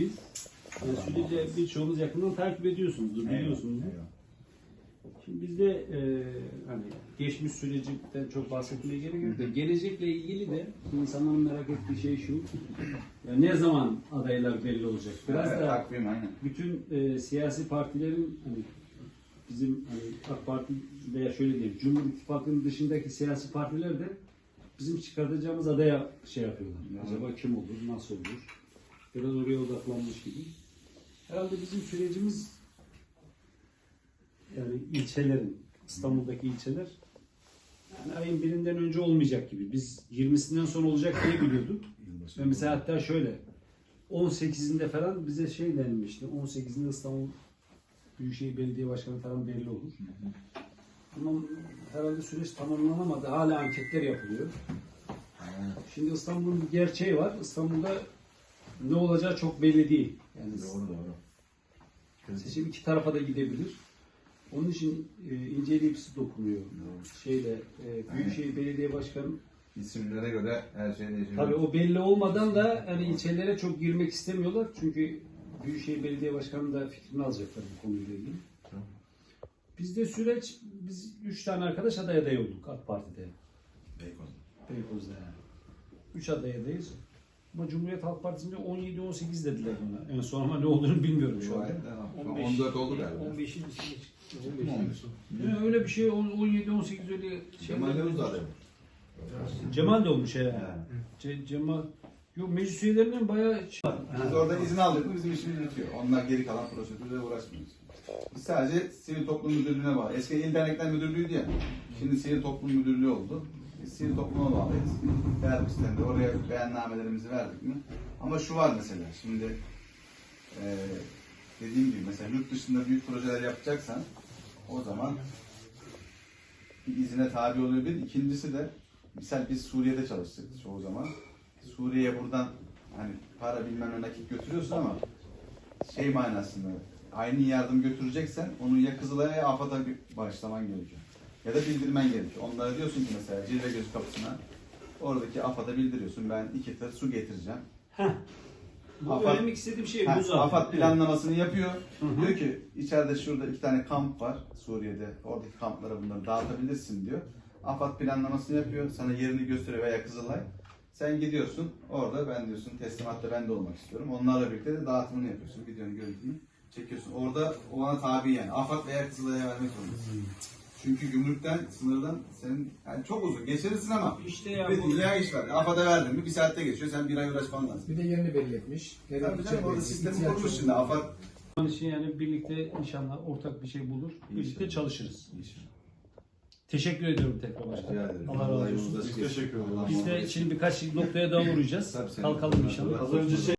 biz. Yani süreci birçoğunuz yakından takip ediyorsunuzdur, biliyorsunuz. Şimdi bizde e, hani geçmiş süreciden çok bahsetmeye gerek yok da gelecekle ilgili de insanların merak ettiği şey şu. Ya ne zaman adaylar belli olacak? Biraz evet, da takvim aynen. bütün e, siyasi partilerin hani bizim hani AK Parti veya şöyle diyeyim Cumhur İttifakı'nın dışındaki siyasi partiler de bizim çıkartacağımız adaya şey yapıyorlar. Acaba kim olur, nasıl olur? Biraz oraya odaklanmış gibi. Herhalde bizim sürecimiz yani ilçelerin, İstanbul'daki ilçeler yani ayın birinden önce olmayacak gibi. Biz 20'sinden sonra olacak diye biliyorduk. Ve mesela hatta şöyle 18'inde falan bize şey denilmişti. 18'inde İstanbul Büyükşehir Belediye Başkanı falan belli olur. Ama herhalde süreç tamamlanamadı. Hala anketler yapılıyor. Şimdi İstanbul'un bir gerçeği var. İstanbul'da ne olacağı çok belli değil. Yani Doğru doğru. seçim iki tarafa da gidebilir. Onun için e, inceleyip dokunuyor. Şeyle e, Büyükşehir Belediye Başkanı İsimlere göre her şey değişiyor. Tabii o belli olmadan da hani ilçelere çok girmek istemiyorlar. Çünkü Büyükşehir Belediye Başkanı da fikrini alacaklar bu konuyla ilgili. Tamam. Bizde süreç, biz üç tane arkadaş aday aday olduk AK Parti'de. Beykoz. Beykoz'da yani. Üç aday adayız. Ama Cumhuriyet Halk Partisi'nde 17-18 dediler bana. En son ama ne olduğunu bilmiyorum şu an 14 oldu galiba. 15. sene çıktı. 15. Yani öyle bir şey 17-18 öyle şey. Cemal Yavuz da aday. Cemal de olmuş he. Ce- Cemal Yok meclis üyelerinden bayağı Biz orada izin aldık mı bizim işimiz bitiyor. Onlar geri kalan prosedürle uğraşmıyoruz. Biz sadece Sivil Toplum Müdürlüğü'ne bağlı. Eski İl Dernekler Müdürlüğü'ydü ya. Şimdi Sivil Toplum Müdürlüğü oldu. Biz Sivil Toplum'a bağlıyız. Verbis'ten de oraya beyannamelerimizi verdik mi? Ama şu var mesela şimdi eee dediğim gibi mesela yurt dışında büyük projeler yapacaksan o zaman bir izine tabi oluyor bir. İkincisi de misal biz Suriye'de çalıştık çoğu zaman. Suriye'ye buradan hani para bilmem ne nakit götürüyorsun ama şey manasında aynı yardım götüreceksen onu ya Kızılay'a ya AFAD'a bağışlaman gerekiyor. Ya da bildirmen gerekiyor. Onlara diyorsun ki mesela Cilve Göz kapısına oradaki AFAD'a bildiriyorsun ben iki tır su getireceğim. Bu Afat- öğrenmek istediğim şey bu zaten. AFAD planlamasını yapıyor. Hı hı. Diyor ki içeride şurada iki tane kamp var Suriye'de. Oradaki kamplara bunları dağıtabilirsin diyor. AFAD planlamasını yapıyor. Sana yerini gösteriyor veya Kızılay. Sen gidiyorsun orada ben diyorsun teslimatta ben de olmak istiyorum. Onlarla birlikte de dağıtımını yapıyorsun. Videonun görüntünü çekiyorsun. Orada ona tabi yani. AFAD veya Kızılay'a vermek zorundasın. Çünkü gümrükten, sınırdan senin yani çok uzun. Geçirirsin ama İşte ya bir bu- iş var. AFAD'a verdin mi bir saatte geçiyor. Sen bir ay uğraşman lazım. Bir de yerini belli etmiş. Tabii canım orada sistemi ihtiyaç kurmuş olduğunu- şimdi. AFAD Onun için yani birlikte inşallah ortak bir şey bulur. Birlikte çalışırız. Teşekkür ediyorum tekrar başkanım. Allah razı olsun. Biz teşekkür ederiz. Biz de şimdi birkaç noktaya daha uğrayacağız. Kalkalım inşallah. Az önce şey